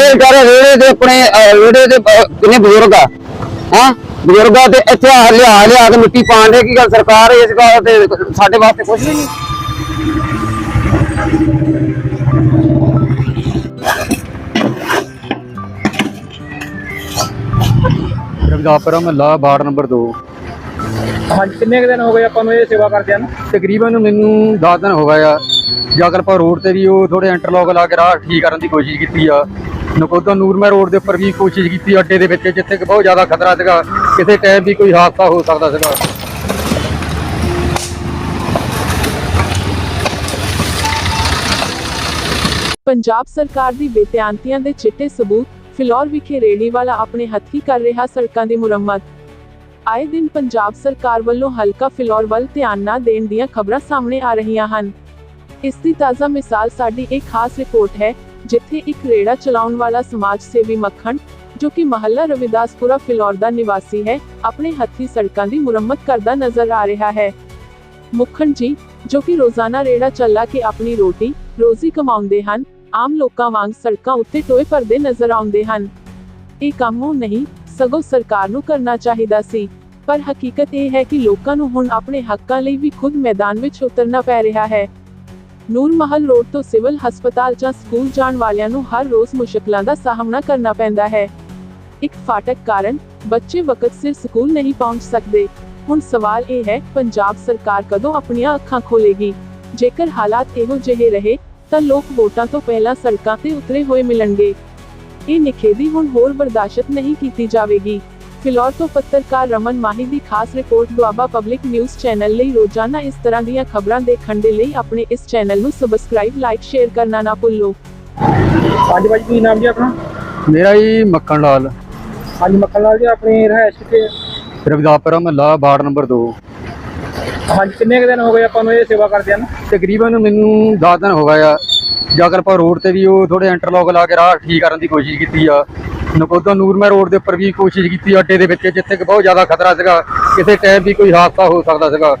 ਇਹ ਵਿਚਾਰੇ ਰੇੜੇ ਦੇ ਆਪਣੇ ਰੇੜੇ ਦੇ ਕਿੰਨੇ ਬਜ਼ੁਰਗ ਆ? ਹਾਂ? ਬਜ਼ੁਰਗਾਂ ਤੇ ਇੱਥੇ ਆ ਲਿਆ ਲਿਆ ਕੇ ਮਿੱਟੀ ਪਾਣ ਦੇ ਕੀ ਗੱਲ ਸਰਕਾਰ ਇਸ ਗੱਲ ਤੇ ਸਾਡੇ ਵਾਸਤੇ ਕੁਝ ਨਹੀਂ? ਰਵਿਦਾਸਪੁਰਾ ਮਹੱਲਾ ਵਾਰਡ ਨੰਬਰ 2 ਹਾਂਜੀ ਕਿੰਨੇ ਕੁ ਦਿਨ ਹੋ ਗਏ ਆਪਾਂ ਨੂੰ ਇਹ ਸੇਵਾ ਕਰਦਿਆਂ ਨੂੰ? ਤਕਰੀਬਨ ਮੈਨੂੰ 10 ਦਿਨ ਹੋ ਗਏ ਆ। ਜਾਗਰਪੁਰ ਰੋਡ ਤੇ ਵੀ ਉਹ ਥੋੜੇ ਇੰਟਰਲੌਕ ਲਾ ਕੇ ਰਾਹ ਠੀਕ ਕਰਨ ਦੀ ਕੋਸ਼ਿਸ਼ ਕੀਤੀ ਆ ਨਕੋਦਰ ਨੂਰਮਹਿਰ ਰੋਡ ਦੇ ਉੱਪਰ ਵੀ ਕੋਸ਼ਿਸ਼ ਕੀਤੀ ਅੱਡੇ ਦੇ ਵਿੱਚ, ਜਿੱਥੇ ਕਿ ਬਹੁਤ ਜ਼ਿਆਦਾ ਖਤਰਾ ਸੀਗਾ। ਕਿਸੇ ਟਾਈਮ ਵੀ ਕੋਈ ਹਾਦਸਾ ਹੋ ਸਕਦਾ ਸੀਗਾ। ਪੰਜਾਬ ਸਰਕਾਰ ਦੀ ਬੇਤਿਆਨਤੀਆਂ ਦੇ ਚਿੱਟੇ ਸਬੂਤ, ਫਿਲੌਰ ਵਿਖੇ ਰੇੜੀ ਵਾਲਾ ਆਪਣੇ ਹੱਥੀਂ ਕਰ ਰਿਹਾ ਸੜਕਾਂ ਦੀ ਮੁਰੰਮਤ। ਆਏ ਦਿਨ ਪੰਜਾਬ ਸਰਕਾਰ ਵੱਲੋਂ ਹਲਕਾ ਫਿਲੌਰ ਵੱਲ ਧਿਆਨ ਨਾ ਦੇਣ ਦੀਆਂ ਖਬਰਾਂ ਸਾਹਮਣੇ ਆ ਰਹੀਆਂ ਹਨ। ਇਸ ਦੀ ਤਾਜ਼ਾ ਮਿਸਾਲ ਸਾਡੀ ਇੱਕ ਖਾਸ ਰਿਪੋਰਟ ਹੈ ਜਿੱਥੇ ਇੱਕ ਰੇੜਾ ਚਲਾਉਣ ਵਾਲਾ ਸਮਾਜ ਸੇਵੀ ਮੱਖਣ, ਜੋ ਕਿ ਮਹੱਲਾ ਰਵਿਦਾਸਪੁਰਾ ਫਿਲੌਰ ਦਾ ਨਿਵਾਸੀ ਹੈ, ਆਪਣੇ ਹੱਥੀਂ ਸੜਕਾਂ ਦੀ ਮੁਰੰਮਤ ਕਰਦਾ ਨਜ਼ਰ ਆ ਰਿਹਾ ਹੈ। ਮੁਖਣ ਜੀ, ਜੋ ਕਿ ਰੋਜ਼ਾਨਾ ਰੇੜਾ ਚੱਲਾ ਕੇ ਆਪਣੀ ਰੋਟੀ, ਰੋਜ਼ੀ ਕਮਾਉਂਦੇ ਹਨ, ਆਮ ਲੋਕਾਂ ਵਾਂਗ ਸੜਕਾਂ ਉੱਤੇ ਟੋਏ ਭਰਦੇ ਨਜ਼ਰ ਆਉਂਦੇ ਹਨ। ਇਹ ਕੰਮ ਉਹ ਨਹੀਂ, ਸਗੋਂ ਸਰਕਾਰ ਨੂੰ ਕਰਨਾ ਚਾਹੀਦਾ ਸੀ। ਪਰ ਹਕੀਕਤ ਇਹ ਹੈ ਕਿ ਲੋਕਾਂ ਨੂੰ ਹੁਣ ਆਪਣੇ ਹੱਕਾਂ ਲਈ ਵੀ ਖੁਦ ਮੈਦਾਨ ਵਿੱਚ ਉਤਰਨਾ ਪੈ ਰਿਹਾ ਹੈ। ਨੂਰ ਮਹਲ ਰੋਡ ਤੋਂ ਸਿਵਲ ਹਸਪਤਾਲ ਜਾਂ ਸਕੂਲ ਜਾਣ ਵਾਲਿਆਂ ਨੂੰ ਹਰ ਰੋਜ਼ ਮੁਸ਼ਕਲਾਂ ਦਾ ਸਾਹਮਣਾ ਕਰਨਾ ਪੈਂਦਾ ਹੈ। ਇੱਕ ਫਾਟਕ ਕਾਰਨ ਬੱਚੇ ਵਕਤ ਸਿਰ ਸਕੂਲ ਨਹੀਂ ਪਹੁੰਚ ਸਕਦੇ। ਹੁਣ ਸਵਾਲ ਇਹ ਹੈ, ਪੰਜਾਬ ਸਰਕਾਰ ਕਦੋਂ ਆਪਣੀਆਂ ਅੱਖਾਂ ਖੋਲੇਗੀ ਜੇਕਰ ਹਾਲਾਤ ਇਹੋ ਜਿਹੇ ਰਹੇ, ਤਾਂ ਲੋਕ ਵੋਟਾਂ ਤੋਂ ਪਹਿਲਾਂ ਸੜਕਾਂ ਤੇ ਉਤਰੇ ਹੋਏ ਮਿਲਣਗੇ। ਇਹ ਨਿਖੇਧੀ ਹੁਣ ਹੋਰ ਬਰਦਾਸ਼ਤ ਨਹੀਂ ਕੀਤੀ ਜਾਵੇਗੀ। ਫਿਲੌਰ ਤੋਂ ਪੱਤਰਕਾਰ ਰਮਨ ਮਾਹੀ ਦੀ ਖਾਸ report Doaba public news channel ਲਈ ਰੋਜ਼ਾਨਾ ਇਸ ਤਰ੍ਹਾਂ ਦੀਆਂ ਖਬਰਾਂ ਦੇਖਣ ਦੇ ਲਈ ਆਪਣੇ ਇਸ ਚੈਨਲ ਨੂੰ ਸਬਸਕ੍ਰਾਈਬ ਲਾਈਕ ਸ਼ੇਅਰ ਕਰਨਾ ਨਾ ਭੁੱਲੋ। ਅੱਜ ਬਾਈ ਕੀ ਨਾਮ ਜੀ ਆਪਣਾ? ਮੇਰਾ ਜੀ ਮੱਖਣ ਲਾਲ। ਅੱਜ ਮੱਖਣ ਲਾਲ ਜੀ ਆਪਣੀ ਰਹਿائش ਕਿੱਥੇ ਹੈ? ਰਵਿਦਾਪੁਰਾ ਮਹੱਲਾ ਵਾਰਡ ਨੰਬਰ 2 ਹਾਂਜੀ ਕਿੰਨੇ ਦਿਨ ਹੋ ਗਏ ਆਪਾਂ ਨੂੰ ਇਹ ਸੇਵਾ ਕਰਦੇ ਹਨ? ਤਕਰੀਬਨ ਮੈਨੂੰ 10 ਦਿਨ ਹੋ ਗਏ ਆ। ਜਾਗਰਪਾ ਰੋਡ ਤੇ ਵੀ ਉਹ ਥੋੜੇ ਇੰਟਰਲੌਕ ਲਾ ਕੇ ਰਾਹ ਠੀਕ ਕਰਨ ਦੀ ਕੋਸ਼ਿਸ਼ ਕੀਤੀ ਆ ਨਕੋਦਰ ਨੂਰਮਹਿਰ ਰੋਡ ਦੇ ਉੱਪਰ ਵੀ ਕੋਸ਼ਿਸ਼ ਕੀਤੀ ਅੱਡੇ ਦੇ ਵਿੱਚ ਜਿੱਥੇ ਕਿ ਬਹੁਤ ਜ਼ਿਆਦਾ ਖਤਰਾ ਸੀਗਾ। ਕਿਸੇ ਟਾਈਮ ਵੀ ਕੋਈ ਹਾਦਸਾ ਹੋ ਸਕਦਾ ਸੀਗਾ।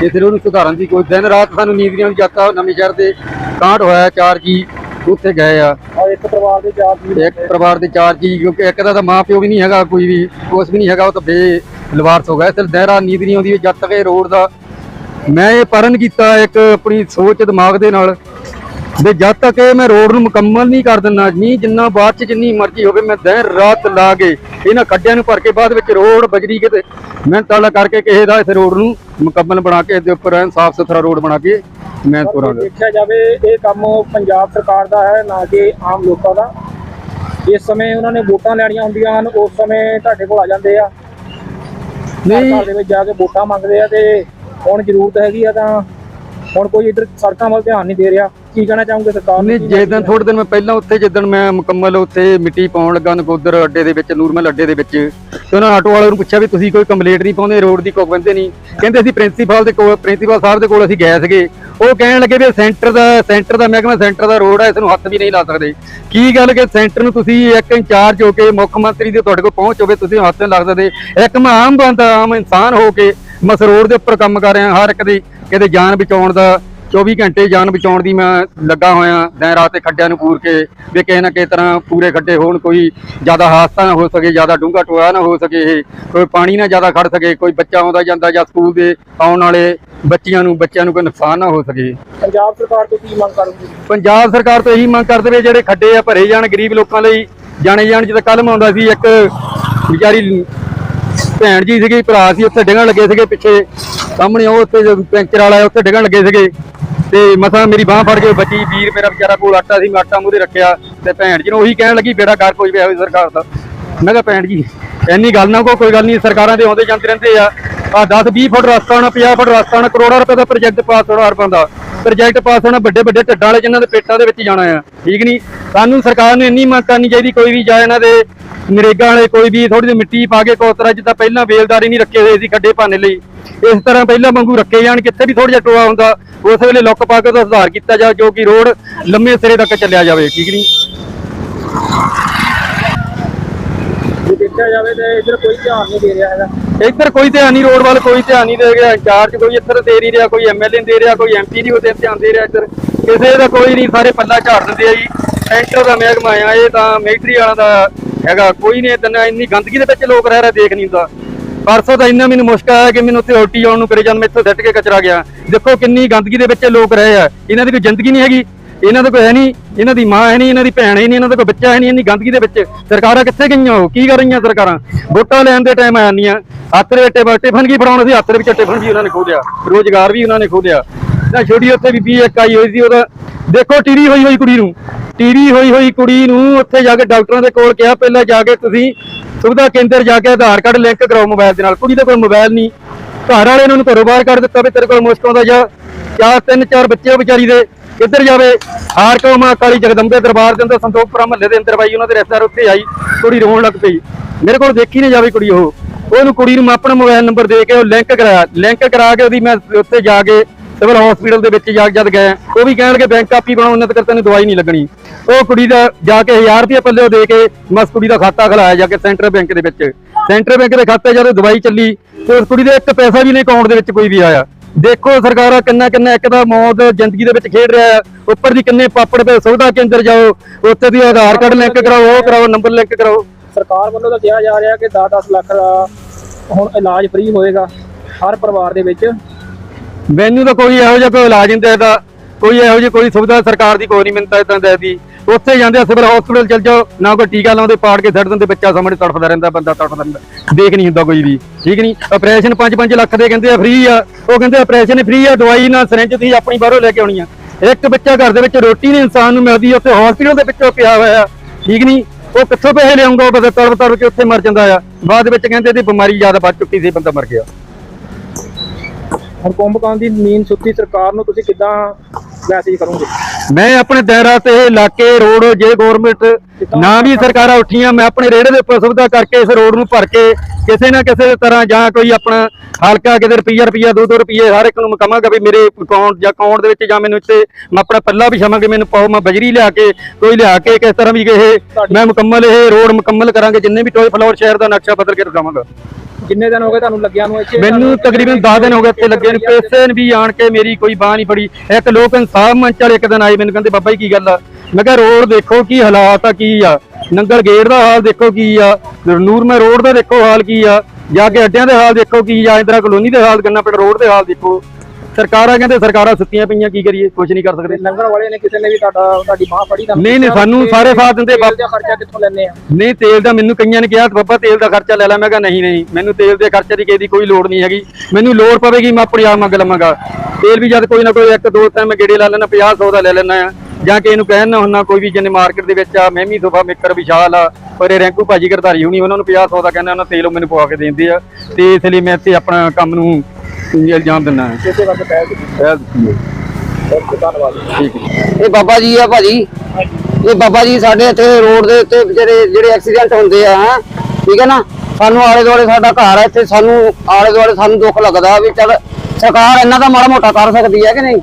ਫਿਰ ਉਹਨੂੰ ਸੁਧਾਰਨ ਦੀ ਕੋਈ ਦਿਨ ਰਾਤ ਸਾਨੂੰ ਨੀਂਦ ਨਹੀਂ ਆਉਂਦੀ ਜਾਂਦਾ ਨਵੇਂ ਸ਼ਹਿਰ ਦੇ ਕਾਂਡ ਹੋਇਆ ਚਾਰ ਜੀ ਉੱਥੇ ਗਏ ਆ। ਇੱਕ ਪਰਿਵਾਰ ਦੇ ਚਾਰ ਜੀ ਇੱਕ ਪਰਿਵਾਰ ਦੇ ਚਾਰ ਜੀ ਕਿਉਂਕਿ ਇੱਕ ਦਾ ਤਾਂ ਮਾਂ ਪਿਓ ਵੀ ਨਹੀਂ ਹੈਗਾ ਕੋਈ ਵੀ ਕੁਛ ਵੀ ਨਹੀਂ ਹੈਗਾ ਉਹ ਤਾਂ ਬੇ ਲਵਾਰਸ ਹੋ ਗਿਆ ਇਸ ਲਈ ਦਹਿਰਾ ਨੀਂਦ ਨਹੀਂ ਆਉਂਦੀ ਜਦ ਤੱਕ ਇਹ ਰੋਡ ਦਾ ਮੈਂ ਇਹ ਪਰਨ ਕੀਤਾ ਇੱਕ ਆਪਣੀ ਸੋਚ ਦਿਮਾਗ ਦੇ ਨਾਲ। ਵੀ ਜਦ ਤੱਕ ਇਹ ਮੈਂ ਰੋਡ ਨੂੰ ਮੁਕੰਮਲ ਨਹੀਂ ਕਰ ਦਿੰਦਾ ਨਹੀਂ ਜਿੰਨਾ ਬਾਅਦ ਚ ਜਿੰਨੀ ਮਰਜ਼ੀ ਹੋਵੇ ਮੈਂ ਦਿਨ ਰਾਤ ਲਾ ਕੇ ਇਹਨਾਂ ਖੱਡਿਆਂ ਨੂੰ ਭਰ ਕੇ ਬਾਅਦ ਵਿੱਚ ਰੋਡ ਬਜਰੀ ਕਿਤੇ ਮਿਹਨਤ ਵਾਲਾ ਕਰਕੇ ਕਿਸੇ ਦਾ ਇਸ ਰੋਡ ਨੂੰ ਮੁਕੰਮਲ ਬਣਾ ਕੇ ਇਹਦੇ ਉੱਪਰ ਐਨ ਸਾਫ਼ ਸੁਥਰਾ ਰੋਡ ਬਣਾ ਕੇ ਮੈਂ ਜੇ ਤੁਰਾਂਗਾ। ਦੇਖਿਆ ਜਾਵੇ ਇਹ ਕੰਮ ਪੰਜਾਬ ਸਰਕਾਰ ਦਾ ਹੈ ਨਾ ਕਿ ਆਮ ਲੋਕਾਂ ਦਾ। ਇਸ ਸਮੇਂ ਉਹਨਾਂ ਨੇ ਵੋਟਾਂ ਲੈਣੀਆਂ ਹੁੰਦੀਆਂ ਹਨ ਉਸ ਸਮੇਂ ਤੁਹਾਡੇ ਕੋਲ ਆ ਜਾਂਦੇ ਆ। ਨਹੀਂ। ਘਰ ਦੇ ਵਿੱਚ ਜਾ ਕੇ ਵੋਟਾਂ ਮੰਗਦੇ ਆ ਤੇ ਹੁਣ ਜ਼ਰੂਰਤ ਹੈਗੀ ਆ ਤਾਂ ਹੁਣ ਕੋਈ ਇੱਧਰ ਸੜਕਾਂ ਵੱਲ ਧਿਆਨ ਨਹੀਂ ਦੇ ਰਿਹਾ ਕੀ ਕਹਿਣਾ ਚਾਹੋਗੇ ਸਰਕਾਰ ਨਹੀਂ ਕੀ ਜੇ ਦਿਨ ਥੋੜੇ ਦਿਨ ਮੈਂ ਪਹਿਲਾਂ ਉੱਥੇ ਜਿੱਦਣ ਮੈਂ ਮੁਕੰਮਲ ਉੱਥੇ ਮਿੱਟੀ ਪਾਉਣ ਲੱਗਾ ਨਕੋਦਰ ਅੱਡੇ ਦੇ ਵਿੱਚ ਨੂਰਮਲ ਅੱਡੇ ਦੇ ਵਿੱਚ ਤੇ ਉਹਨਾਂ ਆਟੋ ਵਾਲੇ ਨੂੰ ਪੁੱਛਿਆ ਵੀ ਤੁਸੀਂ ਕੋਈ ਕੰਪਲੇਂਟ ਨਹੀਂ ਪਾਉਂਦੇ ਰੋਡ ਦੀ ਕੋਈ ਬੰਦੇ ਨਹੀਂ। ਕਹਿੰਦੇ ਅਸੀਂ ਪ੍ਰਿੰਸੀਪਲ ਦੇ ਕੋਲ ਪ੍ਰਿੰਸੀਪਲ ਸਾਹਿਬ ਦੇ ਕੋਲ ਅਸੀਂ ਗਏ ਸੀਗੇ। ਉਹ ਕਹਿਣ ਲੱਗੇ ਵੀ ਸੈਂਟਰ ਦਾ ਸੈਂਟਰ ਦਾ ਮਹਿਕਮਾ ਸੈਂਟਰ ਦਾ ਰੋਡ ਹੈ ਇਸ ਨੂੰ ਹੱਥ ਵੀ ਨਹੀਂ ਲਾ ਸਕਦੇ। ਕੀ ਗੱਲ ਕਿ ਸੈਂਟਰ ਨੂੰ ਤੁਸੀਂ ਇੱਕ ਇੰਚਾਰਜ ਹੋ ਕੇ ਮੁੱਖ ਮੰਤਰੀ ਦੇ ਤੁਹਾਡੇ ਕੋਲ ਪਹੁੰਚ ਹੋਵੇ ਤੁਸੀਂ ਹੱਥ ਨਹੀਂ ਲਾ ਸਕਦੇ। ਇੱਕ ਮੈਂ ਆਮ ਬੰਦਾ ਆਮ ਇਨਸਾਨ ਹੋ ਕੇ ਮਸ ਰੋਡ ਦੇ ਉੱਪਰ ਕੰਮ ਕਰ ਰਿਹਾ ਹਰ ਇੱਕ ਦੀ ਕਿਤੇ ਜਾਨ ਬਚਾਉਣ ਦਾ 24 ਘੰਟੇ ਜਾਨ ਬਚਾਉਣ ਦੀ ਮੈਂ ਲੱਗਾ ਹੋਇਆ ਦਿਨ ਰਾਤ ਤੇ ਖੱਡਿਆਂ ਨੂੰ ਪੂਰ ਕੇ ਵੀ ਕਿਸੇ ਨਾ ਕਿਸੇ ਤਰ੍ਹਾਂ ਪੂਰੇ ਖੱਡੇ ਹੋਣ ਕੋਈ ਜ਼ਿਆਦਾ ਹਾਦਸਾ ਨਾ ਹੋ ਸਕੇ ਜ਼ਿਆਦਾ ਡੂੰਘਾ ਟੋਆ ਨਾ ਹੋ ਸਕੇ ਇਹ ਕੋਈ ਪਾਣੀ ਨਾ ਜ਼ਿਆਦਾ ਖੜ ਸਕੇ ਕੋਈ ਬੱਚਾ ਆਉਂਦਾ ਜਾਂਦਾ ਜਾਂ ਸਕੂਲ ਦੇ ਆਉਣ ਵਾਲੇ ਬੱਚਿਆਂ ਨੂੰ ਬੱਚਿਆਂ ਨੂੰ ਕੋਈ ਨੁਕਸਾਨ ਨਾ ਹੋ ਸਕੇ। ਪੰਜਾਬ ਸਰਕਾਰ ਤੋਂ ਕੀ ਮੰਗ ਕਰੋਗੇ? ਪੰਜਾਬ ਸਰਕਾਰ ਤੋਂ ਇਹੀ ਮੰਗ ਕਰਦੇ ਵੀ ਜਿਹੜੇ ਖੱਡੇ ਆ ਭਰੇ ਜਾਣ ਗਰੀਬ ਲੋਕਾਂ ਲਈ ਜਾਣੇ ਜਾਣ ਜਿੱਦਾਂ ਕੱਲ ਮੈਂ ਆਉਂਦਾ ਸੀ ਇੱਕ ਵਿਚਾਰੀ ਭੈਣ ਜੀ ਸੀਗੀ, ਭਰਾ ਸੀ, ਉੱਥੇ ਡਿੱਗਣ ਲੱਗੇ ਸੀਗੇ ਪਿੱਛੇ। ਸਾਹਮਣੇ ਉਹ ਉੱਥੇ ਪੈਂਚਰ ਵਾਲਾ ਉੱਥੇ ਡਿੱਗਣ ਲੱਗੇ ਸੀਗੇ। ਤੇ ਮਸਾਂ ਮੇਰੀ ਬਾਹ ਫੜ ਕੇ ਬੱਚੀ ਵੀਰ ਮੇਰਾ ਵਿਚਾਰਾ ਕੋਲ ਆਟਾ ਸੀ, ਮੈਂ ਆਟਾ ਮੂਹਰੇ ਰੱਖਿਆ ਤੇ ਭੈਣ ਜੀ ਨੂੰ ਉਹੀ ਕਹਿਣ ਲੱਗੀ, ਬੇੜਾ ਘਰ ਕੋਈ ਵੀ ਹੋਵੇ ਸਰਕਾਰ ਦਾ। ਮੈਂ ਕਿਹਾ, ਭੈਣ ਜੀ, ਇੰਨੀ ਗੱਲ ਨਾ ਕੋ ਕੋਈ ਗੱਲ ਨਹੀਂ, ਸਰਕਾਰਾਂ ਦੇ ਆਉਂਦੇ ਜਾਂਦੇ ਰਹਿੰਦੇ ਆ। ਆ 10 20 ਫੁੱਟ ਰਸਤਾ ਹੋਣਾ 50 ਫੁੱਟ ਰਸਤਾ ਹੋਣਾ ਕਰੋੜਾਂ ਰੁਪਏ ਦਾ ਪ੍ਰੋਜੈਕਟ ਪਾਸ ਹੋਣਾ ਹਰ ਬੰਦਾ। ਪ੍ਰੋਜੈਕਟ ਪਾਸ ਹੋਣਾ, ਵੱਡੇ ਵੱਡੇ ਢੱਡਾਂ ਵਾਲੇ ਜਿਨ੍ਹਾਂ ਦੇ ਪੇਟਾਂ ਦੇ ਵਿੱਚ ਜਾਣਾ ਆ। ਠੀਕ ਨਹੀਂ? ਸਾਨੂੰ ਸਰਕਾਰ ਨੂੰ ਇੰਨੀ ਮੰਗ ਕਰਨੀ ਚਾਹੀਦੀ, ਕੋਈ ਵੀ ਜਾਏ ਇਹਨਾਂ ਦੇ ਨਰੇਗਾ ਵਾਲੇ ਕੋਈ ਵੀ ਥੋੜੀ ਜਿਹੀ ਮਿੱਟੀ ਪਾ ਕੇ ਕੋਤਰਾ ਜਿੱਦਾਂ ਪਹਿਲਾਂ ਵੇਲਦਾਰੀ ਨਹੀਂ ਰੱਖੇ ਹੋਏ ਸੀ ਖੱਡੇ ਭਾਨੇ ਲਈ। ਇਸ ਤਰ੍ਹਾਂ ਪਹਿਲਾਂ ਵਾਂਗੂ ਰੱਖੇ ਜਾਣ ਕਿੱਥੇ ਵੀ ਥੋੜਾ ਜਿਹਾ ਟੋਆ ਹੁੰਦਾ ਉਸ ਵੇਲੇ ਲੁੱਕ ਪਾ ਕੇ ਉਹਦਾ ਸੁਧਾਰ ਕੀਤਾ ਜਾ ਜੋ ਕਿ ਰੋਡ ਲੰਮੇ ਸਿਰੇ ਤੱਕ ਚੱਲਿਆ ਜਾਵੇ ਠੀਕ ਨਹੀਂ? ਜੇ ਦੇਖਿਆ ਜਾਵੇ ਤੇ ਇੱਧਰ ਕੋਈ ਧਿਆਨ ਨਹੀਂ ਦੇ ਰਿਹਾ ਹੈਗਾ। ਇੱਧਰ ਕੋਈ ਧਿਆਨ ਨਹੀਂ ਰੋਡ ਵੱਲ ਕੋਈ ਧਿਆਨ ਨਹੀਂ ਦੇ ਰਿਹਾ ਇੰਚਾਰਜ ਕੋਈ ਇੱਧਰ ਦੇ ਨਹੀਂ ਰਿਹਾ ਕੋਈ ਐਮਐਲਏ ਦੇ ਰਿਹਾ ਕੋਈ ਐਮਪੀ ਨਹੀਂ ਉਹਦੇ ਧਿਆਨ ਦੇ ਰਿਹਾ ਇੱਧਰ। ਕਿਸੇ ਦਾ ਕੋਈ ਨਹੀਂ ਸਾਰੇ ਪੱਲਾ ਝਾੜ ਦਿੰਦੇ ਆ ਜੀ। ਸੈਂਟਰ ਦਾ ਮਹਿਕਮਾ ਆ ਇਹ ਤਾਂ ਮਿਲਟਰੀ ਵਾਲਾ ਦਾ ਹੈਗਾ, ਕੋਈ ਨਹੀਂ ਇਤਨਾ ਇੰਨੀ ਗੰਦਗੀ ਦੇ ਵਿੱਚ ਲੋਕ ਰਹਿ ਰਹੇ, ਦੇਖ ਨਹੀਂ ਹੁੰਦਾ। ਪਰਸੋਂ ਤਾਂ ਇੰਨਾ ਮੈਨੂੰ ਮੁਸ਼ਕਲ ਆਇਆ ਕਿ ਮੈਨੂੰ ਉੱਥੇ ਰੋਟੀ ਆਉਣ ਨੂੰ ਕਰੇ ਜਦ ਮੈਂ ਇੱਥੋਂ ਸੱਟ ਕੇ ਕਚਰਾ ਗਿਆ। ਦੇਖੋ ਕਿੰਨੀ ਗੰਦਗੀ ਦੇ ਵਿੱਚ ਲੋਕ ਰਹੇ ਆ। ਇਹਨਾਂ ਦੀ ਕੋਈ ਜ਼ਿੰਦਗੀ ਨਹੀਂ ਹੈਗੀ। ਇਹਨਾਂ ਦਾ ਕੋਈ ਹੈ ਨਹੀਂ ਇਹਨਾਂ ਦੀ ਮਾਂ ਹੈ ਨਹੀਂ ਇਹਨਾਂ ਦੀ ਭੈਣ ਹੈ ਨਹੀਂ ਇਹਨਾਂ ਦਾ ਕੋਈ ਬੱਚਾ ਹੈ ਨਹੀਂ ਇੰਨੀ ਗੰਦਗੀ ਦੇ ਵਿੱਚ। ਸਰਕਾਰਾਂ ਕਿੱਥੇ ਗਈਆਂ ਉਹ? ਕੀ ਕਰ ਰਹੀਆਂ ਸਰਕਾਰਾਂ? ਵੋਟਾਂ ਲੈਣ ਦੇ ਟਾਈਮ ਆਉਂਦੀਆਂ ਹੱਥ ਦੇ ਟਿਫਨ ਟਿਫਨ ਕੀ ਫੜਾਉਣਾ ਸੀ? ਹੱਥ ਦੇ ਵਿੱਚ ਟਿਫਨ ਵੀ ਉਹਨਾਂ ਨੇ ਖੋਲਿਆ ਰੋਜ਼ਗਾਰ ਵੀ ਉਹਨਾਂ ਨੇ ਖੋਲਿਆ ਨਾ ਛੋਟੀ ਉੱਥੇ ਬੀਬੀ ਇੱਕ ਆਈ ਹੋਈ ਸੀ ਉਹਦਾ। ਦੇਖੋ, ਟੀਰੀ ਹੋਈ ਹੋਈ ਕੁੜੀ ਨੂੰ। ਟੀਰੀ ਹੋਈ ਹੋਈ ਕੁੜੀ ਨੂੰ ਉੱਥੇ ਜਾ ਕੇ ਡਾਕਟਰਾਂ ਦੇ ਕੋਲ ਕਿਹਾ, ਪਹਿਲਾਂ ਜਾ ਕੇ ਤੁਸੀਂ ਸੁਵਿਧਾ ਕੇਂਦਰ ਜਾ ਕੇ ਆਧਾਰ ਕਾਰਡ ਲਿੰਕ ਕਰਾਓ ਮੋਬਾਈਲ ਦੇ ਨਾਲ। ਕੁੜੀ ਦੇ ਕੋਲ ਮੋਬਾਈਲ ਨਹੀਂ। ਘਰ ਵਾਲੇ ਨੇ ਉਹਨੂੰ ਘਰੋਂ ਬਾਹਰ ਕੱਢ ਦਿੱਤਾ ਵੀ ਤੇਰੇ ਕੋਲ ਮੁਸ਼ਕ ਆਉਂਦਾ ਜਾ। ਚਾਰ, ਤਿੰਨ, ਚਾਰ ਬੱਚੇ ਆ ਵਿਚਾਰੀ ਦੇ। ਕਿੱਧਰ ਜਾਵੇ? ਹਾਰ ਕੇ ਮਾਂ ਕਾਲੀ ਜਗਦੰਬੇ ਦਰਬਾਰ ਦੇ ਅੰਦਰ ਸੰਤੋਖਪੁਰਾ ਮਹੱਲੇ ਦੇ ਅੰਦਰ ਬਾਈ, ਉਹਨਾਂ ਦੇ ਰਿਸ਼ਤੇਦਾਰ ਉੱਥੇ ਆਈ, ਕੁੜੀ ਰੋਣ ਲੱਗ ਪਈ। ਮੇਰੇ ਕੋਲ ਦੇਖੀ ਨਹੀਂ ਜਾਵੇ ਕੁੜੀ ਉਹ। ਉਹਨੂੰ ਕੁੜੀ ਨੂੰ ਮੈਂ ਆਪਣਾ ਮੋਬਾਈਲ ਨੰਬਰ ਦੇ ਕੇ ਉਹ ਲਿੰਕ ਕਰਾਇਆ। ਲਿੰਕ ਕਰਾ ਕੇ ਉਹਦੀ ਮੈਂ ਉੱਥੇ ਜਾ ਕੇ ਸਿਵਲ ਹਸਪੀਟਲ ਦੇ ਵਿੱਚ ਜਾ ਜਦ ਗਏ, ਉਹ ਵੀ ਕਹਿਣਗੇ ਬੈਂਕ ਕਾਪੀ ਬਣਾਓ ਨੇ ਤੱਕ ਤੈਨੂੰ ਦਵਾਈ ਨਹੀਂ ਲੱਗਣੀ। ਉਹ ਕੁੜੀ ਦਾ ਜਾ ਕੇ 1000 ਰੁਪਏ ਪੱਲੇ ਦੇ ਕੇ ਮਸ ਕੁੜੀ ਦਾ ਖਾਤਾ ਖਲਾਇਆ ਜਾ ਕੇ ਸੈਂਟਰਲ ਬੈਂਕ ਦੇ ਵਿੱਚ। ਸੈਂਟਰਲ ਬੈਂਕ ਦੇ ਖਾਤੇ ਜਦੋਂ ਦਵਾਈ ਚੱਲੀ ਤੇ ਉਸ ਕੁੜੀ ਦੇ ਇੱਕ ਪੈਸਾ ਵੀ ਨਹੀਂ ਅਕਾਊਂਟ ਦੇ ਵਿੱਚ ਕੋਈ ਵੀ ਆਇਆ। ਦੇਖੋ ਸਰਕਾਰਾਂ ਕਿੰਨਾ ਕਿੰਨਾ ਇੱਕ ਦਾ ਮੌਤ ਜ਼ਿੰਦਗੀ ਦੇ ਵਿੱਚ ਖੇਡ ਰਿਹਾ ਹੈ। ਉੱਪਰ ਦੀ ਕਿੰਨੇ ਪਾਪੜ ਪਏ ਸੁਵਿਧਾ ਕੇਂਦਰ ਜਾਓ, ਉੱਥੇ ਦੀ ਆਧਾਰ ਕਾਰਡ ਲਿੰਕ ਕਰਾਓ, ਉਹ ਕਰਾਓ ਨੰਬਰ ਲਿੰਕ ਕਰਾਓ। ਸਰਕਾਰ ਵੱਲੋਂ ਤਾਂ ਕਿਹਾ ਜਾ ਰਿਹਾ ਕਿ 10-10 ਲੱਖ ਦਾ ਹੁਣ ਇਲਾਜ ਫ੍ਰੀ ਹੋਏਗਾ ਹਰ ਪਰਿਵਾਰ ਦੇ ਵਿੱਚ। ਮੈਨੂੰ ਤਾਂ ਕੋਈ ਇਹੋ ਜਿਹਾ ਕੋਈ ਇਲਾਜ ਨਹੀਂ ਦੇਦਾ, ਕੋਈ ਇਹੋ ਜਿਹੀ ਕੋਈ ਸੁਵਿਧਾ ਸਰਕਾਰ ਦੀ ਕੋਈ ਨਹੀਂ ਮੈਨੂੰ ਤਾਂ ਇਦਾਂ ਦੇਦੀ। ਉੱਥੇ ਜਾਂਦੇ ਆ, ਸਿਵਲ ਹਸਪੀਟਲ ਚਲ ਜਾਓ, ਨਾ ਕੋਈ ਟੀਕਾ ਲਾਉਂਦੇ, ਪਾੜ ਕੇ ਛੱਡ ਦਿੰਦੇ, ਬੱਚਾ ਸਾਹਮਣੇ ਤੜਫਦਾ ਰਹਿੰਦਾ, ਬੰਦਾ ਤੜਫਦਾ ਰਹਿੰਦਾ। ਦੇਖ ਨਹੀਂ ਹੁੰਦਾ ਕੋਈ ਵੀ, ਠੀਕ ਨਹੀਂ? ਆਪਰੇਸ਼ਨ 5-5 ਲੱਖ ਦੇ ਕਹਿੰਦੇ ਆ ਫ੍ਰੀ ਆ। ਉਹ ਕਹਿੰਦੇ ਆਪਰੇਸ਼ਨ ਫ੍ਰੀ ਆ, ਦਵਾਈ ਨਾਲ ਸਿਰਿੰਜ ਤੁਸੀਂ ਆਪਣੀ ਬਾਹਰੋਂ ਲੈ ਕੇ ਆਉਣੀ ਆ। ਇੱਕ ਬੱਚਾ ਘਰ ਦੇ ਵਿੱਚ ਰੋਟੀ ਨਹੀਂ ਇਨਸਾਨ ਨੂੰ ਮਿਲਦੀ, ਉੱਥੇ ਹਸਪੀਟਲ ਦੇ ਵਿੱਚੋਂ ਪਿਆ ਹੋਇਆ ਠੀਕ ਨਹੀਂ? ਉਹ ਕਿੱਥੋਂ ਪੈਸੇ ਲਿਆਉਂਗਾ ਉਹ ਬਸ ਤੜਫ ਤੜਫ ਕੇ ਉੱਥੇ ਮਰ ਜਾਂਦਾ ਆ। ਬਾਅਦ ਵਿੱਚ ਕਹਿੰਦੇ ਇਹਦੀ ਬਿਮਾਰੀ ਜ਼ਿਆਦਾ ਵੱਧ ਚੁੱਕੀ ਸੀ, ਬੰਦਾ ਮਰ ਗਿਆ। ਹੁਣ ਕੁੰਭਕਾਂਤ ਦੀ ਨੀਂਦ ਸੁੱਤੀ ਸਰਕਾਰ ਨੂੰ ਤੁਸੀਂ ਕਿੱਦਾਂ ਮੈਸੇਜ ਕਰੋਗੇ? ਮੈਂ ਆਪਣੇ ਦਾਇਰਾ ਤੇ ਇਲਾਕੇ ਰੋਡ ਜੇ ਗਵਰਨਮੈਂਟ ਨਾ ਵੀ ਸਰਕਾਰਾਂ ਉੱਠੀਆਂ ਮੈਂ ਆਪਣੇ ਰੇੜੇ ਦੇ ਉੱਪਰ ਸੁਵਿਧਾ ਕਰਕੇ ਇਸ ਰੋਡ ਨੂੰ ਭਰ ਕੇ ਕਿਸੇ ਨਾ ਕਿਸੇ ਤਰ੍ਹਾਂ ਜਾਂ ਕੋਈ ਆਪਣਾ ਹਲਕਾ ਕਿਤੇ ਰੁਪਈਆ ਰੁਪਈਆ ਦੋ ਦੋ ਰੁਪਈਏ ਹਰ ਇੱਕ ਨੂੰ ਕਹਾਂਗਾ ਵੀ ਮੇਰੇ ਅਕਾਊਂਟ ਜਾਂ ਅਕਾਊਂਟ ਦੇ ਵਿੱਚ ਜਾਂ ਮੈਨੂੰ ਇੱਥੇ ਮੈਂ ਆਪਣਾ ਪੱਲਾ ਵੀ ਛਾਵਾਂਗੇ ਮੈਨੂੰ ਪਾਓ ਮੈਂ ਬਜਰੀ ਲਿਆ ਕੇ ਕੋਈ ਲਿਆ ਕੇ ਕਿਸ ਤਰ੍ਹਾਂ ਵੀ ਇਹ ਮੈਂ ਮੁਕੰਮਲ ਇਹ ਰੋਡ ਮੁਕੰਮਲ ਕਰਾਂਗੇ ਜਿੰਨੇ ਵੀ ਟੋਏ ਫਲੋਰ ਸ਼ਹਿਰ ਦਾ ਨਕਸ਼ਾ ਬਦਲ ਕੇ ਦਿਖਾਵਾਂਗਾ। ਕਿੰਨੇ ਦਿਨ ਹੋ ਗਏ ਤੁਹਾਨੂੰ ਲੱਗਿਆ ਨੂੰ ਇੱਥੇ? ਮੈਨੂੰ ਤਕਰੀਬਨ 10 ਦਿਨ ਹੋ ਗਏ ਇੱਥੇ ਲੱਗੇ ਨੂੰ। ਕਿਸੇ ਨੇ ਵੀ ਆਣ ਕੇ ਮੇਰੀ ਕੋਈ ਬਾਹ ਨਹੀਂ ਫੜੀ। ਇੱਕ ਲੋਕ ਇਨਸਾਫ ਮੰਚ ਵਾਲੇ ਇੱਕ ਦਿਨ ਆਏ, ਮੈਨੂੰ ਕਹਿੰਦੇ, ਬਾਬਾ ਜੀ, ਕੀ ਗੱਲ ਆ? ਮੈਂ ਕਿਹਾ, ਰੋਡ ਦੇਖੋ ਕੀ ਹਾਲਾਤ ਆ, ਕੀ ਆ? ਨੰਗਲ ਗੇਟ ਦਾ ਹਾਲ ਦੇਖੋ ਕੀ ਆ? ਨੂਰਮੇ ਰੋਡ ਦਾ ਦੇਖੋ ਹਾਲ ਕੀ ਆ? ਜਾ ਕੇ ਅੱਡਿਆਂ ਦੇ ਹਾਲ ਦੇਖੋ ਕੀ ਆ? ਇੰਦਰਾ ਕਲੋਨੀ ਦੇ ਹਾਲ, ਗੰਨਾ ਪਿੰਡ ਰੋਡ ਦੇ ਹਾਲ ਦੇਖੋ। ਸਰਕਾਰਾਂ ਕਹਿੰਦੇ ਸਰਕਾਰਾਂ ਸੁੱਤੀਆਂ ਪਈਆਂ ਕੀ ਕਰੀਏ? ਕੁਝ ਨਹੀਂ ਕਰ ਸਕਦੇ। ਲੰਗਰ ਵਾਲੇ ਨੇ ਕਿਸੇ ਨੇ ਵੀ ਤੁਹਾਡਾ ਤੁਹਾਡੀ ਬਾਹ ਫੜੀ ਤੁਹਾਨੂੰ ਨਹੀਂ, ਨਹੀਂ, ਸਾਨੂੰ ਸਾਰੇ ਸਾਥ ਦਿੰਦੇ ਦਾ ਖਰਚਾ ਕਿੱਥੋਂ ਲੈਣੇ ਆ? ਨਹੀਂ ਤੇਲ ਦਾ ਮੈਨੂੰ ਕਈਆਂ ਨੇ ਕਿਹਾ ਬਾਬਾ ਤੇਲ ਦਾ ਖਰਚਾ ਲੈ ਲੈ। ਮੈਂ ਕਿਹਾ ਨਹੀਂ ਨਹੀਂ ਮੈਨੂੰ ਤੇਲ ਦੇ ਖਰਚੇ ਦੀ ਕਿਸੇ ਦੀ ਕੋਈ ਲੋੜ ਨਹੀਂ ਹੈਗੀ। ਮੈਨੂੰ ਲੋੜ ਪਵੇਗੀ ਮੈਂ ਆਪਣੀ ਆਪ ਮੰਗ ਲਵਾਂਗਾ। ਤੇਲ ਵੀ ਜਦ ਕੋਈ ਨਾ ਕੋਈ ਇੱਕ ਦੋ ਟਾਈਮ ਮੈਂ ਗੇੜੇ ਲਾ ਲੈਣਾ 50 100 ਦਾ ਲੈ ਲੈਣਾ ਆ। ਜਾਂ ਕਿ ਇਹਨੂੰ ਕਹਿਣਾ ਹੁੰਨਾ ਕੋਈ ਵੀ ਜਿੰਨੇ ਮਾਰਕੀਟ ਦੇ ਵਿੱਚ ਆ ਮਹਿਮੀ ਸੋਫਾ ਮੇਕਰ ਵਿਸ਼ਾਲ ਆ ਪਰ ਇਹ ਰੈਂਕੂ ਭਾਜੀ ਘਰਧਾਰੀ ਹੋਣੀ ਉਹਨਾਂ ਨੂੰ 50 100 ਦਾ ਕਹਿੰਦਾ ਉਹਨਾਂ ਤੇਲ ਉਹ ਮੈਨੂੰ ਪਵਾ ਕੇ ਦਿੰਦੇ ਆ। ਤੇ ਇਸ ਲਈ ਮੈਂ ਤੇ ਆਪਣਾ ਕੰਮ ਨੂੰ ਇਲਜ਼ਾਮ ਦਿੰਦਾ ਹਾਂ ਕਰਕੇ ਪਹਿਲ ਕੀਤੀ ਇਹ ਦਿੱਤੀ ਹੈ। ਬਹੁਤ ਧੰਨਵਾਦ। ਠੀਕ ਹੈ। ਇਹ ਬਾਬਾ ਜੀ ਆ ਭਾਜੀ। ਇਹ ਬਾਬਾ ਜੀ ਸਾਡੇ ਇੱਥੇ ਰੋਡ ਦੇ ਉੱਤੇ ਜਿਹੜੇ ਜਿਹੜੇ ਐਕਸੀਡੈਂਟ ਹੁੰਦੇ ਆ ਹੈਂ, ਠੀਕ ਹੈ ਨਾ? ਸਾਨੂੰ ਆਲੇ ਦੁਆਲੇ ਸਾਡਾ ਘਰ ਹੈ ਇੱਥੇ ਸਾਨੂੰ ਆਲੇ ਦੁਆਲੇ ਸਾਨੂੰ ਦੁੱਖ ਲੱਗਦਾ ਵੀ ਚਲ ਸਰਕਾਰ ਇਹਨਾਂ ਦਾ ਮਾੜਾ ਮੋਟਾ ਕਰ ਸਕਦੀ ਹੈ ਕਿ ਨਹੀਂ?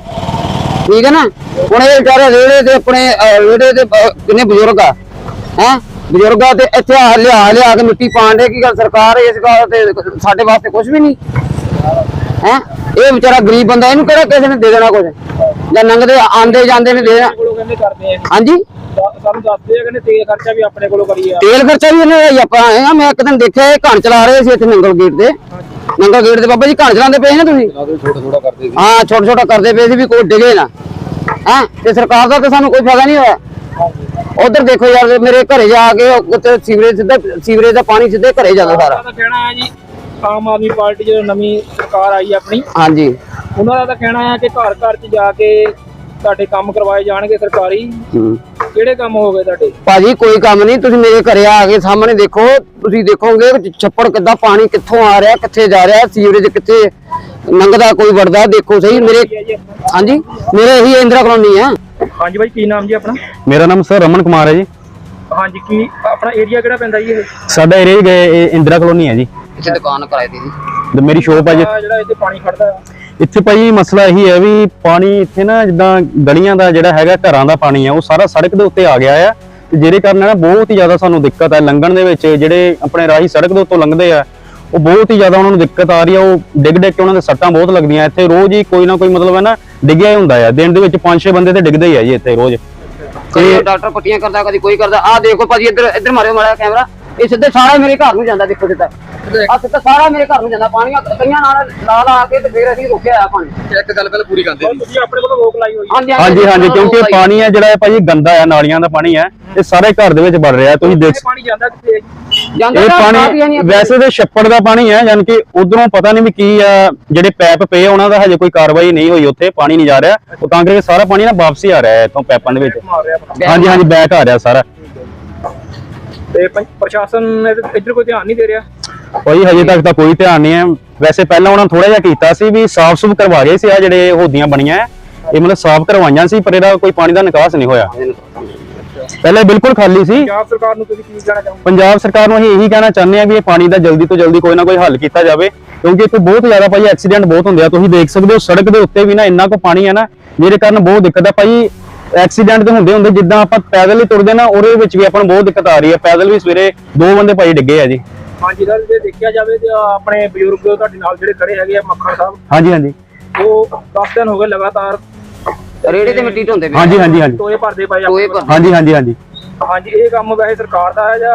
ਠੀਕ ਹੈ ਨਾ? ਹੁਣ ਇਹ ਵਿਚਾਰੇ ਰੇੜੇ ਤੇ ਆਪਣੇ ਅਹ, ਰੇੜੇ ਤੇ ਅਹ, ਕਿੰਨੇ ਬਜ਼ੁਰਗ ਆ ਹੈ? ਬਜ਼ੁਰਗਾਂ ਤੇ ਇੱਥੇ ਆ ਲਿਆ ਲਿਆ ਕੇ ਮਿੱਟੀ ਪਾਣ ਦੇ ਕੀ ਗੱਲ ਸਰਕਾਰ ਇਸ ਗੱਲ ਤੇ ਸਾਡੇ ਵਾਸਤੇ ਕੁਝ ਵੀ ਨਹੀਂ? ਹੈ? ਇਹ ਵਿਚਾਰਾ ਗਰੀਬ ਬੰਦਾ ਇਹਨੂੰ ਕਿਹੜਾ ਕਿਸੇ ਨੇ ਦੇ ਦੇਣਾ ਕੁਝ ਜਾਂ ਲੰਘਦੇ ਆਂਦੇ ਜਾਂਦੇ ਨੇ ਦੇ ਦੇਣਾ ਕੋਲੋਂ ਕਹਿੰਦੇ ਕਰਦੇ ਆ ਹਾਂਜੀ? ਦ- ਸਾਨੂੰ ਦੱਸਦੇ ਆ ਕਹਿੰਦੇ ਤੇਲ ਖਰਚਾ ਵੀ ਆਪਣੇ ਕੋਲੋਂ ਕਰੀਏ ਤੇਲ ਖਰਚਾ ਵੀ ਇਹਨੇ ਹੀ ਆਪਾਂ ਆਏ ਆ ਮੈਂ ਇੱਕ ਦਿਨ ਦੇਖਿਆ ਇਹ ਘਣ ਚਲਾ ਰਹੇ ਸੀ ਇੱਥੇ ਨੰਗਲ ਗੇਟ ਤੇ। ਨੰਗਲ ਗੇਟ ਤੇ ਬਾਬਾ ਜੀ ਘਣ ਚਲਾਉਂਦੇ ਪਏ ਸੀ ਨਾ ਤੁਸੀਂ? ਛੋਟਾ ਛੋਟਾ ਕਰਦੇ ਸੀ। ਹਾਂ ਛੋਟਾ ਛੋਟਾ ਕਰਦੇ ਪਏ ਸੀ ਵੀ ਕੋਈ ਡਿਗੇ ਨਾ। ਹਾਂ? ਤੇ ਸਰਕਾਰ ਦਾ ਤਾਂ ਸਾਨੂੰ ਕੋਈ ਫਾਇਦਾ ਨਹੀਂ ਹੋਇਆ। ਉਧਰ ਦੇਖੋ ਯਾਰ ਮੇਰੇ ਘਰੇ ਜਾ ਕੇ ਉੱਥੇ ਸੀਵਰੇਜ ਸਿੱਧਾ ਸੀਵਰੇਜ ਦਾ ਪਾਣੀ ਸਿੱਧੇ ਘਰੇ ਜਾਂਦਾ ਸਾਰਾ। ਕਹਿਣਾ ਹੈ ਜੀ ਆਮ ਆਦਮੀ ਪਾਰਟੀ ਜਦੋਂ ਨਵੀਂ ਸਰਕਾਰ ਆਈ ਆਪਣੀ ਹਾਂਜੀ। ਉਹਨਾਂ ਦਾ ਤਾਂ ਕਹਿਣਾ ਹੈ ਕਿ ਘਰ ਘਰ 'ਚ ਜਾ ਕੇ ਤੁਹਾਡੇ ਕੰਮ ਕਰਵਾਏ ਜਾਣਗੇ ਸਰਕਾਰੀ। ਹੂੰ। ਕਿਹੜੇ ਕੰਮ ਹੋ ਗਏ ਤੁਹਾਡੇ? ਭਾਜੀ ਕੋਈ ਕੰਮ ਨਹੀਂ ਤੁਸੀਂ ਮੇਰੇ ਘਰੇ ਆ ਕੇ ਸਾਹਮਣੇ ਦੇਖੋ ਤੁਸੀਂ ਦੇਖੋਗੇ ਕਿ ਛੱਪੜ ਕਿੱਦਾਂ ਪਾਣੀ ਕਿੱਥੋਂ ਆ ਰਿਹਾ ਕਿੱਥੇ ਜਾ ਰਿਹਾ ਸੀਵਰੇਜ ਕਿੱਥੇ ਲੰਘਦਾ ਕੋਈ ਵੜਦਾ ਦੇਖੋ ਸਹੀ ਮੇਰੇ ਜੀ? ਹਾਂਜੀ ਮੇਰੇ ਇਹੀ ਇੰਦਰਾ ਕਲੋਨੀ ਆ ਹਾਂਜੀ ਬਾਈ ਕੀ ਨਾਮ ਜੀ ਆਪਣਾ? ਮੇਰਾ ਨਾਮ ਸਰ ਰਮਨ ਕੁਮਾਰ ਹੈ ਜੀ। ਹਾਂਜੀ ਕੀ ਆਪਣਾ ਏਰੀਆ ਕਿਹੜਾ ਪੈਂਦਾ ਜੀ ਇਹ? ਸਾਡਾ ਏਰੀਆ ਗਏ ਇੰਦਰਾ ਕਲੋਨੀ ਹੈ ਜੀ। ਇੱਥੇ ਦੁਕਾਨ ਕਰਾਈ ਦੀ ਤੇ ਮੇਰੀ ਸ਼ੋਪ ਹੈ ਜੀ। ਜਿਹੜਾ ਇੱਥੇ ਪਾਣੀ ਖੜਦਾ ਆ, ਇੱਥੇ ਭਾਈ ਮਸਲਾ ਇਹੀ ਹੈ ਵੀ ਪਾਣੀ ਇੱਥੇ ਨਾ ਜਿੱਦਾਂ ਗਲੀਆਂ ਦਾ ਜਿਹੜਾ ਹੈਗਾ ਘਰਾਂ ਦਾ ਪਾਣੀ ਆ ਉਹ ਸਾਰਾ ਸੜਕ ਦੇ ਉੱਤੇ ਆ ਗਿਆ ਆ। ਤੇ ਜਿਹਦੇ ਕਾਰਨ ਨਾ ਬਹੁਤ ਹੀ ਜ਼ਿਆਦਾ ਸਾਨੂੰ ਦਿੱਕਤ ਹੈ ਲੰਘਣ ਦੇ ਵਿੱਚ ਜਿਹੜੇ ਆਪਣੇ ਰਾਹੀ ਸੜਕ ਦੇ ਉੱਤੋਂ ਲੰਘਦੇ ਆ ਉਹ ਬਹੁਤ ਹੀ ਜ਼ਿਆਦਾ ਉਹਨਾਂ ਨੂੰ ਦਿੱਕਤ ਆ ਰਹੀ ਆ। ਉਹ ਡਿੱਗ ਡਿੱਗ ਕੇ ਉਹਨਾਂ ਦੇ ਸੱਟਾਂ ਬਹੁਤ ਲੱਗਦੀਆਂ। ਇੱਥੇ ਰੋਜ਼ ਹੀ ਕੋਈ ਨਾ ਕੋਈ ਮਤਲਬ ਹੈ ਨਾ ਡਿੱਗਿਆ ਹੀ ਹੁੰਦਾ ਆ। ਦਿਨ ਦੇ ਵਿੱਚ 5-6 ਬੰਦੇ ਤੇ ਡਿੱਗਦੇ ਹੀ ਆ ਜੀ ਇੱਥੇ ਰੋਜ਼। ਕਦੀ ਡਾਕਟਰ ਪੱਟੀਆਂ ਕਰਦਾ ਕਦੀ ਕੋਈ ਕਰਦਾ। ਆ ਦੇਖੋ ਭਾਜੀ ਇੱਧਰ ਇੱਧਰ ਮਾਰਿਓ ਮਾਰਿਆ ਕੈਮਰਾ। ਇਹ ਸਿੱਧੇ ਸਾਰਾ ਮੇਰੇ ਘਰ ਨੂੰ ਜਾਂਦਾ ਦੇਖੋ ਸਿੱਧਾ। ਆ ਸਿੱਧਾ ਸਾਰਾ ਮੇਰੇ ਘਰ ਨੂੰ ਜਾਂਦਾ ਪਾਣੀ ਆ ਕਈਆਂ ਨਾਲ ਲਾ ਲਾ ਕੇ ਤੇ ਫਿਰ ਅਸੀਂ ਰੋਕਿਆ ਆ ਪਾਣੀ। ਇੱਕ ਗੱਲ ਪਹਿਲਾਂ ਪੂਰੀ ਕਰਦੇ ਤੁਸੀਂ ਆਪਣੇ ਵੱਲੋਂ ਰੋਕ ਲਾਈ ਹੋਈ ਹੈ? ਹਾਂਜੀ ਹਾਂਜੀ। ਹਾਂਜੀ ਕਿਉਂਕਿ ਪਾਣੀ ਹੈ। ਜਿਹੜਾ ਹੈ ਭਾਜੀ ਗੰਦਾ ਹੈ ਨਾਲੀਆਂ ਦਾ ਪਾਣੀ ਹੈ ਇਹ ਸਾਰੇ ਘਰ ਦੇ ਵਿੱਚ ਵੜ ਰਿਹਾ ਤੁਸੀਂ ਦੇਖ ਇਹ ਪਾਣੀ ਜਾਂਦਾ ਕਿੱਥੇ? ਜਾਂਦਾ ਇਹ ਪਾਣੀ ਵੈਸੇ ਤੇ ਛੱਪੜ ਦਾ ਪਾਣੀ ਹੈ ਯਾਨੀ ਕਿ ਉਧਰੋਂ ਪਤਾ ਨਹੀਂ ਵੀ ਕੀ ਆ ਜਿਹੜੇ ਪੈਪ ਪਏ ਆ, ਉਹਨਾਂ ਦਾ ਹਜੇ ਕੋਈ ਕਾਰਵਾਈ ਨਹੀਂ ਹੋਈ ਉੱਥੇ ਪਾਣੀ ਨਹੀਂ ਜਾ ਰਿਹਾ। ਉਹ ਤਾਂ ਕਰਕੇ ਸਾਰਾ ਪਾਣੀ ਨਾ ਵਾਪਸੀ ਆ ਰਿਹਾ ਹੈ ਇਥੋਂ ਪੈਪਾਂ ਦੇ ਵਿੱਚ। ਹਾਂਜੀ ਹਾਂਜੀ ਬੈਕ ਆ ਰਿਹਾ ਸਾਰਾ। ਤੇ ਪੰ- ਪ੍ਰਸ਼ਾਸਨ ਇਹਦੇ- ਇੱਧਰ ਕੋਈ ਧਿਆਨ ਨਹੀਂ ਦੇ ਰਿਹਾ? ਕੋਈ ਹਜੇ ਤੱਕ ਤਾਂ ਕੋਈ ਧਿਆਨ ਨਹੀਂ ਹੈ। ਵੈਸੇ ਪਹਿਲਾਂ ਉਹਨਾਂ ਥੋੜਾ ਜਿਹਾ ਕੀਤਾ ਸੀ ਵੀ ਸਾਫ਼ ਸੁਥਰਾ ਕਰਵਾ ਗਏ ਸੀ ਆ ਜਿਹੜੇ ਹੋਦੀਆਂ ਬਣੀਆਂ। ਹੈ। ਇਹ ਮਤਲਬ ਸਾਫ਼ ਕਰਵਾਈਆਂ ਸੀ ਪਰ ਇਹਦਾ ਕੋਈ ਪਾਣੀ ਦਾ ਨਿਕਾਸ ਨਹੀਂ ਹੋਇਆ। ਪਹਿਲੇ ਬਿਲਕੁਲ ਖਾਲੀ ਸੀ। ਪੰਜਾਬ ਸਰਕਾਰ ਨੂੰ ਤੁਸੀਂ ਕੀ ਕਹਿਣਾ ਚਾਹੋਗੇ? ਪੰਜਾਬ ਸਰਕਾਰ ਨੂੰ ਅਸੀਂ ਇਹੀ ਕਹਿਣਾ ਚਾਹੁੰਦੇ ਆ ਵੀ ਇਹ ਪਾਣੀ ਦਾ ਜਲਦੀ ਤੋਂ ਜਲਦੀ ਕੋਈ ਨਾ ਕੋਈ ਹੱਲ ਕੀਤਾ ਜਾਵੇ। ਕਿਉਂਕਿ ਇੱਥੇ ਬਹੁਤ ਜ਼ਿਆਦਾ ਭਾਈ ਐਕਸੀਡੈਂਟ ਬਹੁਤ ਹੁੰਦੇ ਆ। ਤੁਸੀਂ ਦੇਖ ਸਕਦੇ ਹੋ ਸੜਕ ਦੇ ਉੱਤੇ ਵੀ ਨਾ ਇੰਨਾ ਕੁ ਪਾਣੀ ਹੈ ਨਾ। ਜਿਹਦੇ ਕਾਰਨ ਬਹੁਤ ਦਿੱਕਤ ਹੈ ਭਾਈ ਐਕਸੀਡੈਂਟ ਤੇ ਹੁੰਦੇ ਹੁੰਦੇ ਜਿੱਦਾਂ ਆਪਾਂ ਪੈਦਲ ਹੀ ਤੁਰਦੇ ਨਾ ਉਹਦੇ ਵਿੱਚ ਵੀ ਆਪਾਂ ਨੂੰ ਬਹੁਤ ਦਿੱਕਤ ਆ ਰਹੀ ਹੈ। ਪੈਦਲ ਵੀ ਸਵੇਰੇ ਦੋ ਬੰਦੇ ਭਾਈ ਡਿੱਗੇ ਆ ਜੀ। ਹਾਂਜੀ ਸਰ ਜੇ ਦੇਖਿਆ ਜਾਵੇ ਤੇ ਆਪਣੇ ਬਜ਼ੁਰਗ ਤੁਹਾਡੇ ਨਾਲ ਜਿਹੜੇ ਖੜੇ ਹੈਗੇ ਆ ਮੱਖਣ ਸਾਹਿਬ ਹਾਂਜੀ ਹਾਂਜੀ। ਉਹ 10 ਦਿਨ ਹੋ ਗਏ ਲਗਾਤਾਰ ਰੇੜੇ ਤੇ ਮਿੱਟੀ ਢੋਂਦੇ ਪਏ ਹਾਂਜੀ ਹਾਂਜੀ ਹਾਂਜੀ। ਟੋਏ ਭਰਦੇ ਪਏ ਟੋਏ ਹਾਂਜੀ ਹਾਂਜੀ ਹਾਂਜੀ। ਹਾਂਜੀ ਇਹ ਕੰਮ ਵੈਸੇ ਸਰਕਾਰ ਦਾ ਹੈ ਜਾਂ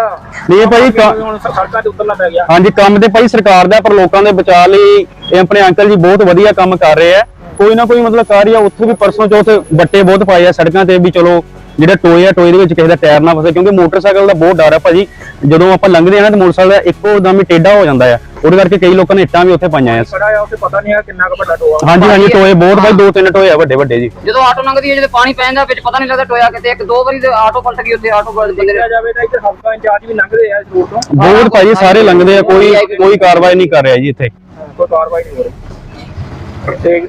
ਨਹੀਂ ਇਹ ਭਾਈ ਕਾ- ਹੁਣ ਸੜਕਾਂ ਤੇ ਉਤਰਨਾ ਪੈ ਗਿਆ ਹਾਂਜੀ ਕੰਮ ਤੇ ਭਾਈ ਸਰਕਾਰ ਦਾ ਪਰ ਲੋਕਾਂ ਦੇ ਬਚਾਅ ਲਈ ਇਹ ਆਪਣੇ ਅੰਕਲ ਜੀ ਬਹੁਤ ਵਧੀਆ ਕੰਮ ਕਰ ਰਹੇ ਆ। ਕੋਈ ਨਾ ਕੋਈ ਮਤਲਬ ਕਰ ਰਿਹਾ ਉੱਥੇ ਵੀ ਪਰਸੋਂ ਚੌਥ ਬੱਟੇ ਬਹੁਤ ਪਾਏ ਆ ਸੜਕਾਂ ਤੇ ਵੀ ਚਲੋ ਜਿਹੜਾ ਟੋਏ ਆ ਟੋਏ ਦੇ ਵਿੱਚ ਕਿਸੇ ਦਾ ਟਾਇਰ ਨਾ ਫਸੇ ਕਿਉਂਕਿ ਮੋਟਰਸਾਈਕਲ ਦਾ ਬਹੁਤ ਡਰ ਆ ਭਾਜੀ। ਜਦੋਂ ਆਪਾਂ ਲੰਘਦੇ ਆ ਨਾ ਤੇ ਮੋਟਰਸਾਈਕਲ ਦਾ ਇੱਕੋ ਦਮ ਹੀ ਟੇਢਾ ਹੋ ਜਾਂਦਾ ਆ। ਉਹਦੇ ਕਰਕੇ ਕਈ ਲੋਕਾਂ ਨੇ ਇੱਟਾਂ ਵੀ ਉੱਥੇ ਪਾਈਆਂ ਆ। ਖੜਾ ਆ ਉੱਥੇ ਪਤਾ ਨਹੀਂ ਹੈ ਕਿੰਨਾ ਕੁ ਵੱਡਾ ਟੋਆ। ਹਾਂਜੀ ਹਾਂਜੀ ਟੋਏ ਬਹੁਤ ਭਾਈ ਦੋ ਤਿੰਨ ਟੋਏ ਆ ਵੱਡੇ ਵੱਡੇ ਜੀ। ਜਦੋਂ ਆਟੋ ਲੰਘਦੀ ਹੈ ਜਦੋਂ ਪਾਣੀ ਪੈ ਜਾਂਦਾ ਵਿੱਚ ਪਤਾ ਨਹੀਂ ਲੱਗਦਾ ਟੋਇਆ ਕਿਤੇ ਇੱਕ ਦੋ ਵਾਰੀ ਤੇ ਆਟੋ ਪਲਟ ਗਈ ਉੱਥੇ ਆਟੋ ਵਾਲੇ ਬੰਦੇ ਨੇ ਦੇਖਿਆ ਜਾਵੇ ਤਾਂ ਇੱਥੇ ਹਲਕਾ ਇੰਚਾਰਜ ਵੀ ਲੰਘਦੇ ਆ ਇਸ ਰੋਡ ਤੋਂ। ਬਹੁਤ ਭਾਜੀ ਸਾਰੇ ਲੰਘਦੇ ਆ ਕੋਈ ਕੋਈ ਕਾਰਵਾਈ ਨਹੀਂ ਕਰ ਰਿਹਾ ਜੀ ਇੱਥੇ। ਕੋਈ ਕਾਰਵਾਈ ਨਹੀਂ ਹੋ ਰਹੀ। ਤੇ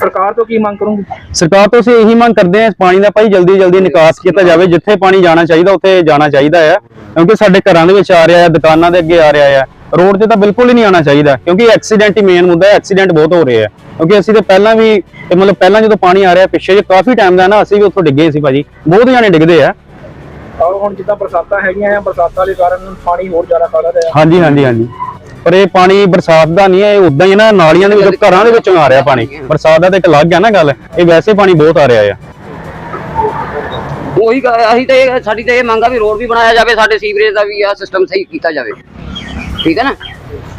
ਸਰਕਾਰ ਤੋਂ ਕੀ ਮੰਗ ਕਰੂੰਗੀ? ਸਰਕਾਰ ਤੋਂ ਅਸੀਂ ਇਹੀ ਮੰਗ ਕਰਦੇ ਹਾਂ ਪਾਣੀ ਦਾ ਭਾਈ ਜਲਦੀ ਜਲਦੀ ਨਿਕਾਸ ਕੀਤਾ ਜਾਵੇ ਜਿੱਥੇ ਪਾਣੀ ਜਾਣਾ ਚਾਹੀਦਾ ਉੱਥੇ ਜਾਣਾ ਚਾਹੀਦਾ ਹੈ। ਕਿਉਂਕਿ ਸਾਡੇ ਘਰਾਂ ਦੇ ਵਿੱਚ ਆ ਰਿਹਾ ਹੈ ਦੁਕਾਨਾਂ ਦੇ ਅੱਗੇ ਆ ਰਿਹਾ ਹੈ। ਰੋਡ ਤੇ ਤਾਂ ਬਿਲਕੁਲ ਹੀ ਨਹੀਂ ਆਣਾ ਚਾਹੀਦਾ ਕਿਉਂਕਿ ਐਕਸੀਡੈਂਟ ਹੀ ਮੇਨ ਮੁੱਦਾ ਹੈ ਐਕਸੀਡੈਂਟ ਬਹੁਤ ਹੋ ਰਹੇ ਆ ਕਿਉਂਕਿ ਅਸੀਂ ਤੇ ਪਹਿਲਾਂ ਵੀ ਮਤਲਬ ਪਹਿਲਾਂ ਜਦੋਂ ਪਾਣੀ ਆ ਰਿਹਾ ਪਿੱਛੇ ਜੇ ਕਾਫੀ ਟਾਈਮ ਦਾ ਨਾ ਅਸੀਂ ਵੀ ਉੱਥੋਂ ਡਿੱਗੇ ਸੀ ਭਾਜੀ ਬਹੁਤ ਜਾਣੇ ਡਿੱਗਦੇ ਆ। ਔਰ ਹੁਣ ਜਿੱਦਾਂ ਬਰਸਾਤਾਂ ਹੈਗੀਆਂ ਆ ਬਰਸਾਤਾਂ ਦੇ ਕਾਰਨ ਪਾਣੀ ਹੋਰ ਜ਼ਿਆਦਾ ਫੈਲ ਰਿਹਾ ਹਾਂਜੀ ਹਾਂਜੀ ਹਾਂਜੀ। ਪਰ ਇਹ ਪਾਣੀ ਬਰਸਾਤ ਦਾ ਨਹੀਂ ਹੈ ਇਹ ਉਦਾਂ ਹੀ ਨਾ ਨਾਲੀਆਂ ਦੇ ਵਿੱਚ ਘਰਾਂ ਦੇ ਵਿੱਚੋਂ ਆ ਰਿਹਾ ਪਾਣੀ। ਬਰਸਾਤ ਦਾ ਤੇ ਇੱਕ ਅਲੱਗ ਹੈ ਨਾ ਗੱਲ ਇਹ ਵੈਸੇ ਪਾਣੀ ਬਹੁਤ ਆ ਰਿਹਾ ਆ। ਉਹੀ ਗ- ਅਸੀਂ ਤੇ ਇਹ- ਸਾਡੀ ਤੇ ਇਹ ਮੰਗ ਆ ਵੀ ਰੋਡ ਵੀ ਬਣਾਇਆ ਜਾਵੇ ਸਾਡੇ ਸੀਵਰੇਜ ਦਾ ਵੀ ਆ ਸਿਸਟਮ ਸਹੀ ਕੀਤਾ ਜਾਵੇ। ਠੀਕ ਹੈ ਨਾ?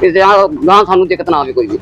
ਇਸ ਦੇ ਗਾਂ ਸਾਨੂੰ ਦਿੱਕਤ ਨਾ ਆਵੇ ਕੋਈ ਵੀ।